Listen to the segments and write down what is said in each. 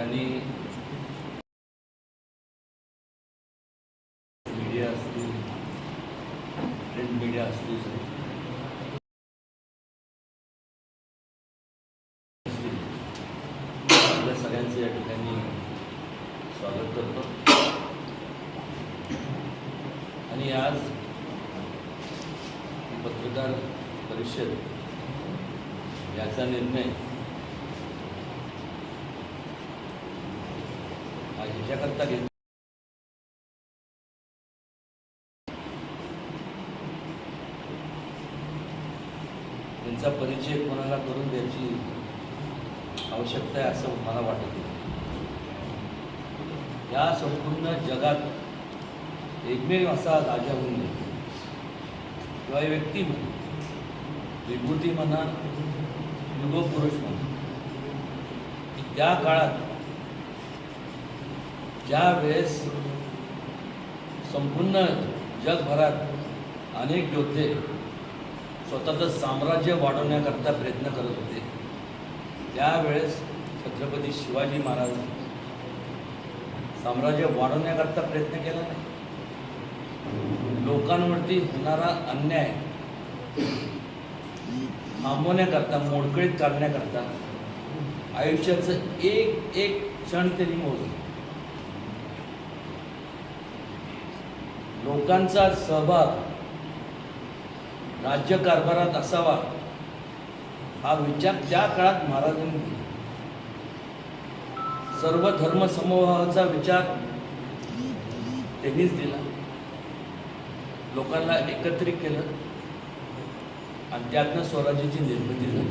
ठिकाणी ह्याच्याकरता घेत त्यांचा परिचय कोणाला करून द्यायची आवश्यकता आहे असं मला वाटत. नाही या संपूर्ण जगात एकमेव असा राजा होऊन गेला किंवा व्यक्ती म्हणून विभूती म्हणा युगपुरुष म्हणा की त्या काळात ज्या वेळेस संपूर्ण जगभरात अनेक योद्धे स्वतःचं साम्राज्य वाढवण्याकरता प्रयत्न करत होते त्यावेळेस छत्रपती शिवाजी महाराज साम्राज्य वाढवण्याकरता प्रयत्न केला नाही. लोकांवरती होणारा अन्याय थांबवण्याकरता मोडकळीत काढण्याकरता आयुष्याचं एक एक क्षण त्यांनी मोजलं लोकांचा सहभाग राज्यकारभारात असावा हा विचार त्या काळात महाराजांनी केला सर्व धर्म समूहाचा विचार त्यांनीच दिला. लोकांना एकत्रित केलं आणि त्यातनं स्वराज्याची निर्मिती झाली.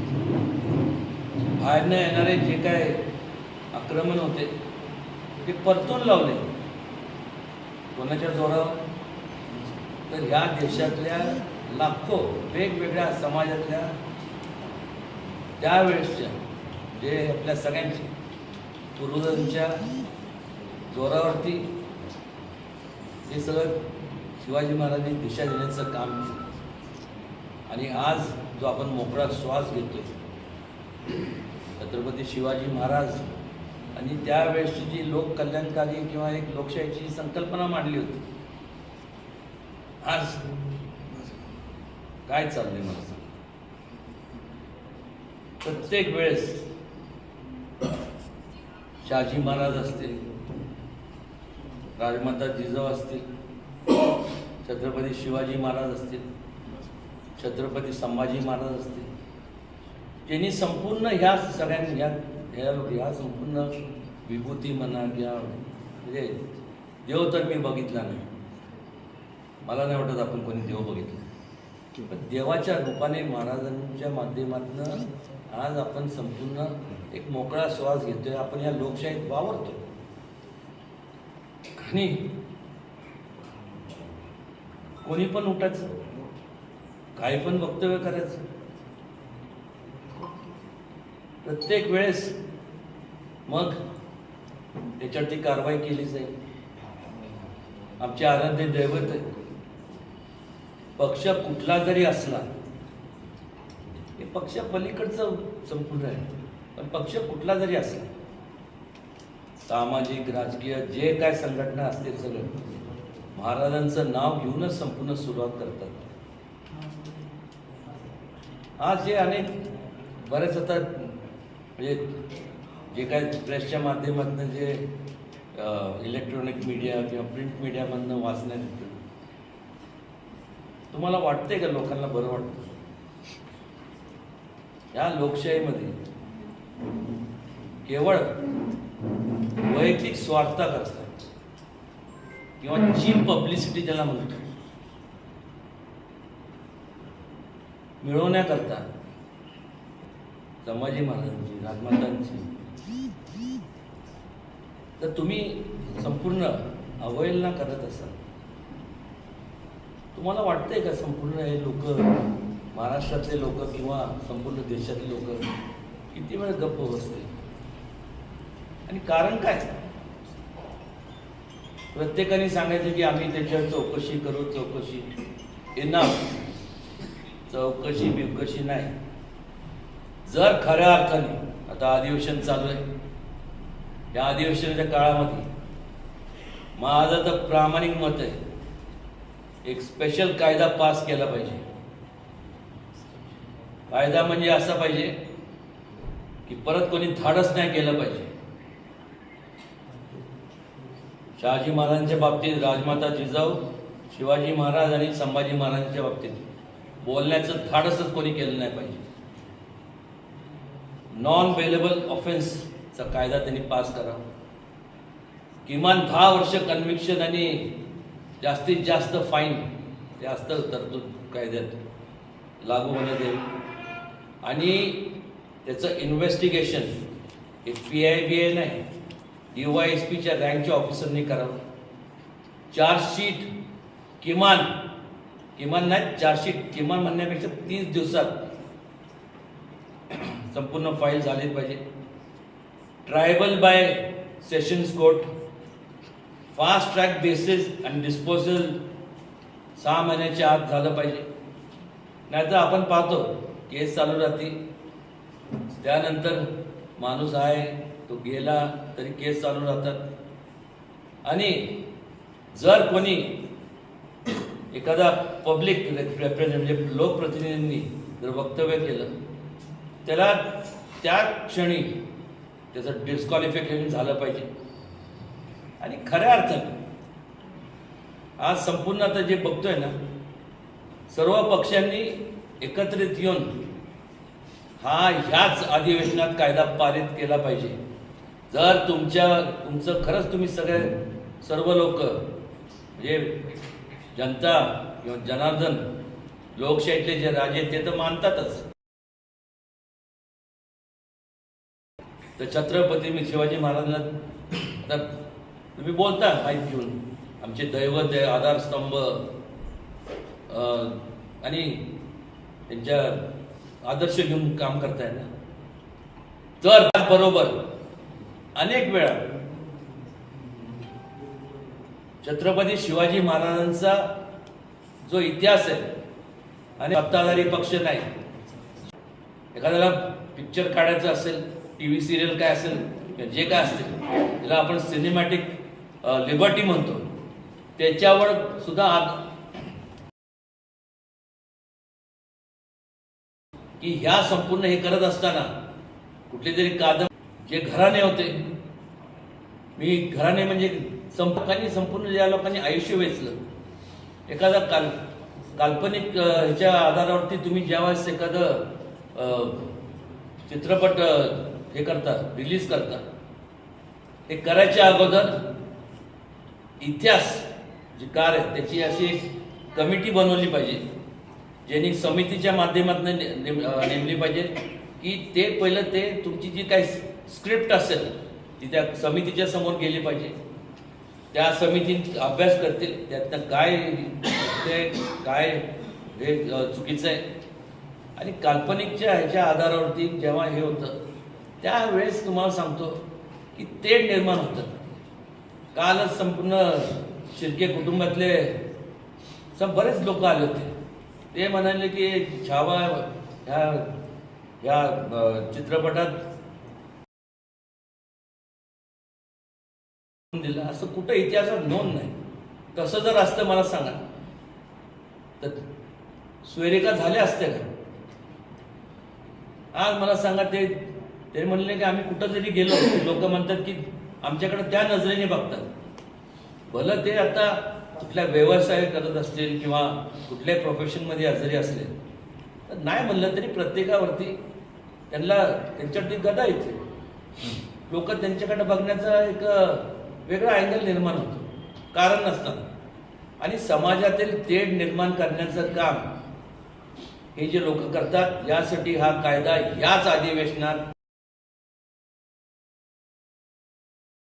बाहेरनं येणारे जे काय आक्रमण होते ते परतून लावले. कोणाच्या जोरावर? तर ह्या देशातल्या लाखो वेगवेगळ्या समाजातल्या त्यावेळेसच्या जे आपल्या सगळ्यांचे पूर्वजांच्या जोरावरती हे सगळं शिवाजी महाराजांनी दिशा देण्याचं काम केलं. आणि आज जो आपण मोकळा श्वास घेतोय छत्रपती शिवाजी महाराज आणि त्यावेळेसची जी लोककल्याणकारी किंवा एक लोकशाहीची संकल्पना मांडली होती आज काय चाललंय मला सांग. प्रत्येक वेळेस शहाजी महाराज असतील राजमाता जिजाऊ असतील छत्रपती शिवाजी महाराज असतील छत्रपती संभाजी महाराज असतील त्यांनी संपूर्ण ह्या सगळ्यांनी ह्या ह्या ह्या संपूर्ण विभूती म्हणा किंवा म्हणजे देव तर मी बघितला नाही. मला नाही वाटत आपण कोणी देव बघितला. पण देवाच्या रूपाने महाराजांच्या माध्यमातून आज आपण संपूर्ण एक मोकळा श्वास घेतोय आपण या लोकशाहीत वावरतोय. आणि कोणी पण उठायचं काही पण वक्तव्य करायचं. प्रत्येक वेळेस मग त्याच्यावरती कारवाई केली जाईल. आमचे आराध्य दैवत आहे पक्ष कुठला जरी असला हे पक्ष पलीकडचं संपूर्ण आहे. पण पक्ष कुठला जरी असला सामाजिक राजकीय जे काय संघटना असतील सगळं महाराजांचं नाव घेऊनच संपूर्ण सुरुवात करतात. आज जे अनेक बरेच आता म्हणजे जे काय प्रेसच्या माध्यमातून जे इलेक्ट्रॉनिक मीडिया किंवा प्रिंट मीडियामधनं वाचण्यात येतं तुम्हाला वाटतंय का लोकांना बरं वाटतं? या लोकशाहीमध्ये केवळ वैयक्तिक स्वार्थ करतात किंवा चीप पब्लिसिटी ज्याला म्हणतो मिळवण्याकरता संभाजी महाराजांची राजमातांची. तर तुम्ही संपूर्ण अवहेलना करत असाल. तुम्हाला वाटतंय का संपूर्ण हे लोक महाराष्ट्रातले लोक किंवा संपूर्ण देशातले लोक किती वेळ गप्प बसतील? आणि कारण काय? प्रत्येकाने सांगायचं की आम्ही त्याच्यावर चौकशी करू चौकशी येणार चौकशी बिवकशी नाही. जर खऱ्या अर्थाने आता अधिवेशन चालू आहे. या अधिवेशनाच्या काळामध्ये माझं तर प्रामाणिक मत आहे एक स्पेशल कायदा पास केला पाहिजे. कायदा म्हणजे असा पाहिजे की परत कोणी धाडस नाही केलं पाहिजे. शहाजी महाराजांच्या बाबतीत राजमाता जिजाऊ शिवाजी महाराज आणि संभाजी महाराजांच्या बाबतीत बोलण्याचं धाडसच कोणी केलं नाही पाहिजे. नॉन वेलेबल ऑफेन्सचा कायदा त्यांनी पास करावा किमान दहा वर्ष कन्व्हिक्शन आणि जास्तीत जास्त फाईन जास्त तरतूद कायद्यात लागू होण्यात येईल. आणि त्याचं इन्व्हेस्टिगेशन हे पी आय बी आय नाही डी वाय एस पीच्या रँकच्या ऑफिसरनी करावं. चार्जशीट किमान किमान नाही चार्जशीट किमान म्हणण्यापेक्षा तीस दिवसात संपूर्ण फाईल झाली पाहिजे. Tribal by sessions court fast track basis आणि डिस्पोजल सहा महिन्याच्या आत झालं पाहिजे. नाहीतर आपण पाहतो केस चालू राहते त्यानंतर माणूस आहे तो गेला तरी केस चालू राहतात. आणि जर कोणी एखादा पब्लिक रेप्रेझेंट म्हणजे लोकप्रतिनिधींनी जर वक्तव्य केलं त्याला त्या क्षणी त्याचं डिस्क्वालिफिकेशन झालं पाहिजे. आणि खऱ्या अर्थानं आज संपूर्ण आता जे बघतोय ना सर्व पक्षांनी एकत्रित येऊन हा ह्याच अधिवेशनात कायदा पारित केला पाहिजे. जर तुमच्या तुमचं खरंच तुम्ही सगळे सर्व लोक म्हणजे जनता किंवा जनार्दन लोकशाहीतले जे राजे ते तर मानतातच. तर छत्रपती मी शिवाजी महाराजांना आता तुम्ही बोलता माहीत घेऊन आमचे दैवत आहे आधारस्तंभ. आणि त्यांच्या आदर्श घेऊन काम करताय ना. तर बरोबर. अनेक वेळा छत्रपती शिवाजी महाराजांचा जो इतिहास आहे आणि सत्ताधारी पक्ष नाही. एखाद्याला पिक्चर काढायचं असेल टी व्ही सिरियल काय असेल किंवा जे काय असेल त्याला आपण सिनेमॅटिक लिबर्टी म्हणतो. त्याच्यावर सुद्धा की ह्या संपूर्ण हे करत असताना कुठले तरी कादंब जे घराणे होते. मी घराणे म्हणजे संपकांनी संपूर्ण ज्या लोकांनी आयुष्य वेचलं एखादा काल काल्पनिक ह्याच्या आधारावरती तुम्ही ज्यावेळेस एखादं चित्रपट हे करता रिलीज करता हे करायच्या अगोदर इतिहास जी कार आहे त्याची अशी एक कमिटी बनवली पाहिजे ज्यांनी समितीच्या माध्यमातून ने- नेम- नेमली पाहिजे की ते पहिलं ते तुमची जी काही स्क्रिप्ट असेल ती त्या समितीच्या समोर गेली पाहिजे. त्या समितीत अभ्यास करतील त्यातनं काय ते काय हे चुकीचं आहे. आणि काल्पनिकच्या ह्याच्या आधारावरती जेव्हा हे होतं त्यावेळेस तुम्हाला सांगतो की ते निर्माण होतं. कालच संपूर्ण शिर्के कुटुंबातले सब बरेच लोक आले होते. ते म्हणाले की छावा ह्या ह्या चित्रपटात दिला. असं कुठं इतिहासात नोंद नाही. तसं जर असतं मला सांगा. तर सोयरेका झाल्या असत्या का? आज मला सांगा ते ते म्हणले की आम्ही कुठं जरी गेलो लोक म्हणतात की आमच्याकडे त्या नजरेने बघतात. भलं ते आता कुठल्या व्यवसाय करत असतील किंवा कुठल्या प्रोफेशनमध्ये हजेरी असले तर नाही म्हणलं तरी प्रत्येकावरती त्यांना त्यांच्यावरती गदा येते. लोक त्यांच्याकडे बघण्याचा एक वेगळा अँगल निर्माण होतो. कारण नसतं. आणि समाजातील तेढ निर्माण करण्याचं काम हे जे लोक करतात यासाठी हा कायदा याच अधिवेशनात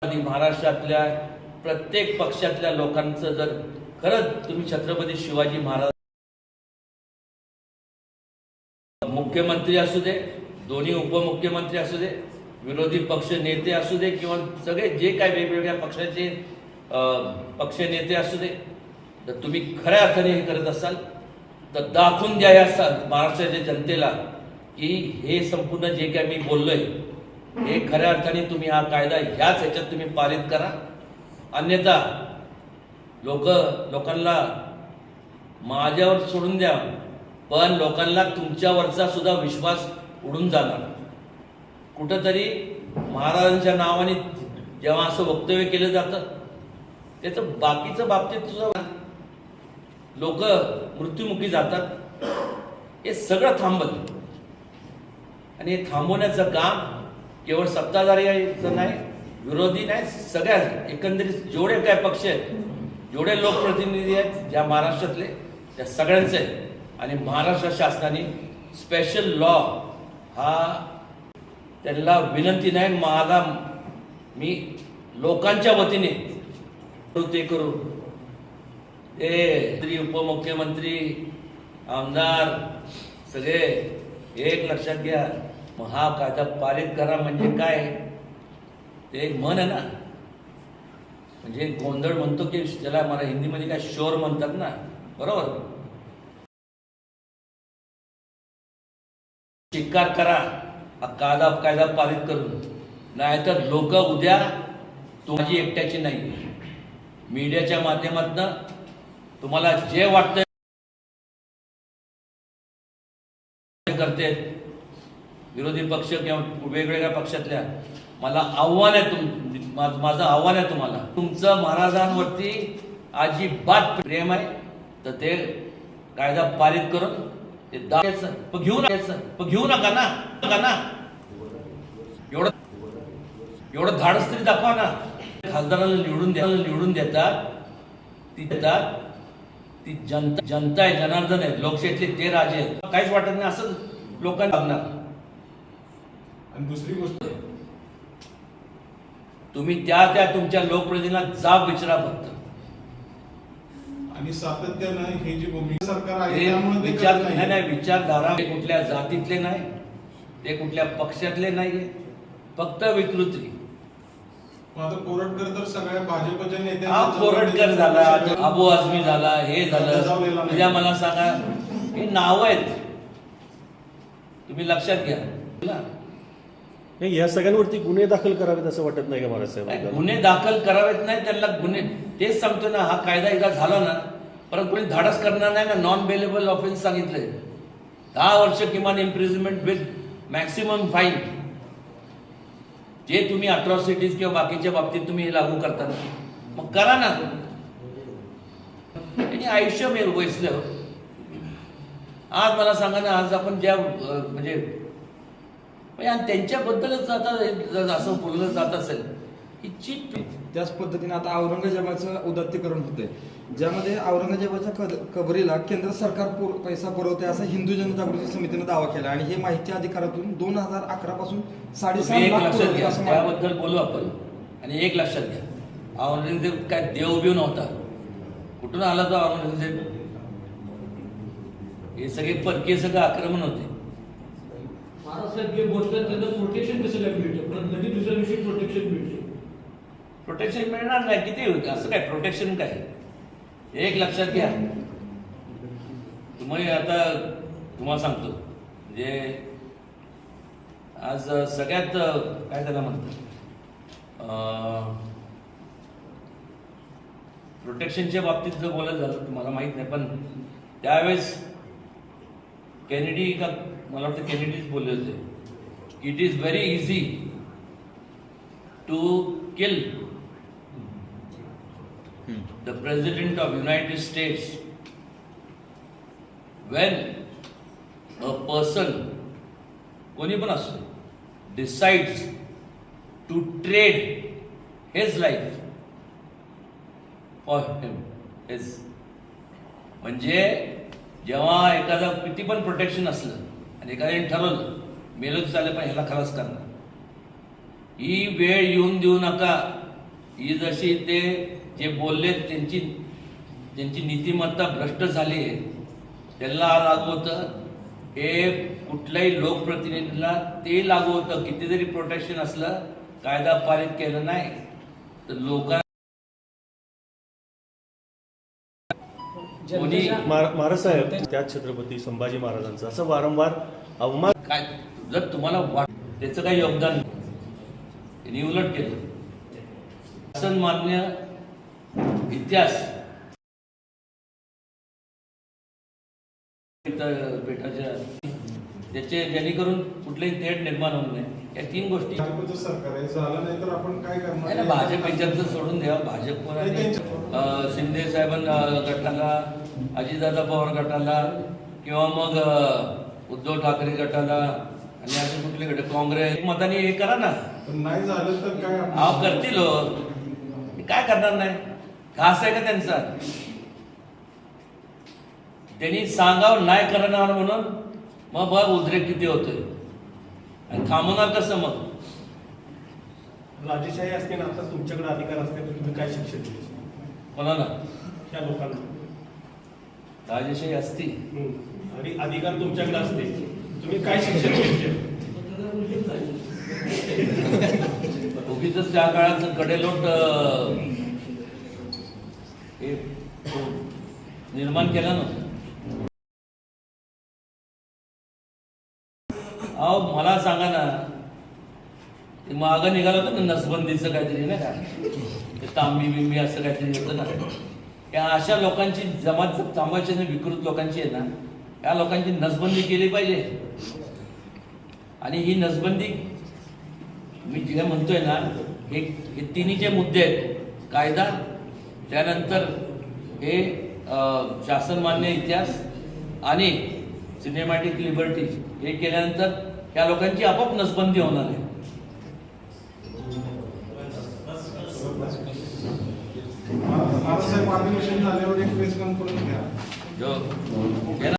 महाराष्ट्रातल्या प्रत्येक पक्षातल्या लोकांचं जर खरंच तुम्ही छत्रपती शिवाजी महाराज मुख्यमंत्री असू दे दोन्ही उपमुख्यमंत्री असू दे विरोधी पक्ष नेते असू दे किंवा सगळे जे काय वेगवेगळ्या पक्षाचे पक्ष नेते असू दे तर तुम्ही खऱ्या अर्थाने हे करत असाल. तर दाखवून द्या या महाराष्ट्राच्या जनतेला की हे संपूर्ण जे काय मी बोललोय हे खऱ्या अर्थाने तुम्ही हा कायदा ह्याच ह्याच्यात तुम्ही पारित करा. अन्यथा लोक लोकांना माझ्यावर सोडून द्या पण लोकांना तुमच्यावरचा सुद्धा विश्वास उडून जाणार. कुठंतरी महाराजांच्या नावाने जेव्हा असं वक्तव्य केलं जातं त्याचं बाकीचं बाबतीत सुद्धा लोक मृत्युमुखी जातात. हे सगळं थांबत आणि हे थांबवण्याचं काम केवळ सत्ताधारीचं नाही विरोधी नाही सगळ्या एकंदरीत जेवढे काय पक्ष आहेत जेवढे लोकप्रतिनिधी आहेत ज्या महाराष्ट्रातले त्या सगळ्यांचे आहेत. आणि महाराष्ट्र शासनाने स्पेशल लॉ हा त्यांना विनंती नाही मला मी लोकांच्या वतीने ते करू. ते उपमुख्यमंत्री आमदार सगळे एक लक्षात घ्या. मग हा कायदा पारित करा म्हणजे काय? ते एक म्हण आहे ना. म्हणजे गोंधळ म्हणतो की ज्याला मला हिंदीमध्ये काय शोर म्हणतात ना. बरोबर? स्वीकार करा. हा कायदा कायदा पारित करून. नाहीतर लोक उद्या तुमची एकट्याची नाही. मीडियाच्या माध्यमातनं तुम्हाला जे वाटतं करते. विरोधी पक्ष किंवा वेगवेगळ्या पक्षातल्या मला आव्हान आहे तुम मा- माझं आव्हान आहे तुम्हाला. तुमचं महाराजांवरती अजिबात प्रेम आहे. तर ते कायदा पारित करून ते दाखवायचं. पण घेऊ नका पण घेऊ नका ना नका ना. एवढं एवढं धाडस तरी दाखवा ना. खासदाराला निवडून द्या निवडून देतात. ती देतात. ती जनता जनता आहे जनार्दन आहे. लोकशाहीतले ते राजे आहेत. काहीच वाटत नाही असं लोकांना लागणार. आणि दुसरी गोष्ट तुम्ही त्या त्या तुमच्या लोकप्रतिनिधींना जाब विचारा फक्त. आणि सातत्यानं हे जी भूमिका सरकार आहे त्यामुळे ते विचार करत नाही. विचारधारा कुठल्या जातीतले नाही ते कुठल्या पक्षातले नाहीये फक्त विकृती. मग आता कोरटकर तर सगळ्या भाजपच्या हा नेत्यांच्या कोरटकर झाला अबू आझमी झाला हे झालं. नाही. उद्या मला सांगा हे नाव आहेत. तुम्ही लक्षात घ्या. ना नाही या सगळ्यांवरती गुन्हे दाखल करावेत असं वाटत नाही का महाराज साहेब गुन्हे दाखल करावेत नाही त्यांना गुन्हे तेच सांगतो ना हा कायदा एकदा झाला ना परत कोणी धाडस करणार नाही ना नॉन बेलेबल ऑफेन्स सांगितलंय. दहा वर्ष किमान इम्प्रिझनमेंट विथ मॅक्सिमम फाईन जे तुम्ही अट्रॉसिटीज किंवा बाकीच्या बाबतीत तुम्ही हे लागू करता मग करा ना. त्यांनी आयुष्य मेल वैसलं. आज मला सांगा ना आज आपण ज्या म्हणजे आणि त्यांच्याबद्दलच आता जर असं बोललं जात असेल ही चीप त्याच पद्धतीने आता औरंगजेबाचं उदात्तीकरण होते ज्यामध्ये औरंगजेबाच्या कबरीला केंद्र सरकार पैसा पुरवते असा हिंदू जनजागृती समितीने दावा केला. आणि हे माहिती अधिकारातून दोन हजार अकरा पासून मानलं. त्याबद्दल बोलू आपण. आणि एक लक्षात घ्या. औरंगजेब काय देव बिव नव्हता. कुठून आला तो औरंगजेब? हे सगळे परकीय सगळं आक्रमण होते. महाराष्ट्रात जे बोलतात त्यांना प्रोटेक्शन कसं काय मिळतं? पण लगेच दुसऱ्या दिवशी प्रोटेक्शन मिळते. प्रोटेक्शन मिळणार नाही किती होईल असं काय प्रोटेक्शन काय? एक लक्षात घ्या. तुम्ही आता तुम्हाला सांगतो. म्हणजे आज सगळ्यात काय त्याला म्हणतात? प्रोटेक्शनच्या बाबतीत जर बोलायचं झालं तुम्हाला माहीत नाही पण त्यावेळेस कॅनेडी का मला वाटतं केनेडीज बोलले होते. It is very easy to kill the president of United States when a person कोणी पण असो decide to trade his life for him his म्हणजे जेव्हा एखादा किती पण प्रोटेक्शन असलं आणि एखाद्याने ठरवलं मेलं तर चालेल पण ह्याला खलास करणार ही वेळ येऊन देऊ नका. ही जशी ते जे बोलले त्यांची त्यांची नीतिमत्ता भ्रष्ट झाली आहे. त्यांना लागू होतं. हे कुठल्याही लोकप्रतिनिधीला ते लागू होतं. कितीतरी प्रोटेक्शन असलं कायदा पारित केलं नाही. तर लोकांना महाराज साहेब त्याच छत्रपती संभाजी महाराजांचा. असं वारंवार अवमान काय जर तुम्हाला वाट त्याचं काही योगदान नाही. त्यांनी उलट केलं. शासन मान्य इतिहास. इथं त्याचे जेणेकरून कुठलेही तेढ निर्माण होऊ नये. या तीन गोष्टी भाजप याच्यातलं सोडून द्या. अं, शिंदे साहेबांना गटाला अजितदादा पवार गटाला किंवा मग उद्धव ठाकरे गटाला आणि असे कुठले गट काँग्रेस एक मताने हे करा ना. नाही झालं तर काय अहो करतील हो. काय करणार नाही? घास आहे का त्यांचा? त्यांनी सांगावं नाही करणार म्हणून मग बघ उद्रेक किती होतोय? आणि थांबवणार कसं मग. राजेशाही असते ना आता तुमच्याकडे अधिकार असते तर तुम्ही काय शिक्षण दिले कोणाला त्या लोकांना. राजेशाही असती हम्म. आणि अधिकार तुमच्याकडे असते तुम्ही काय शिक्षण दिले उगीच त्या काळात कडेलोट अं, हे निर्माण केलं नव्हतं अहो मला सांगा ना ते मागं निघालं होतं ना नसबंदीचं काहीतरी ना का? ते तांबी बिंबी असं काहीतरी होतं ना. या अशा लोकांची जमात थांबायची आणि विकृत लोकांची आहे ना या लोकांची नसबंदी केली पाहिजे. आणि ही नसबंदी मी जे म्हणतोय ना हे हे तिन्ही जे मुद्दे आहेत कायदा त्यानंतर हे शासनमान्य इतिहास आणि सिनेमॅटिक लिबर्टीज हे केल्यानंतर या लोकांची आपोआप नसबंदी होणार आहे. बाळासाहेब अधिवेशन झाल्यावर एक प्रेस कॉन्फरन्स घ्या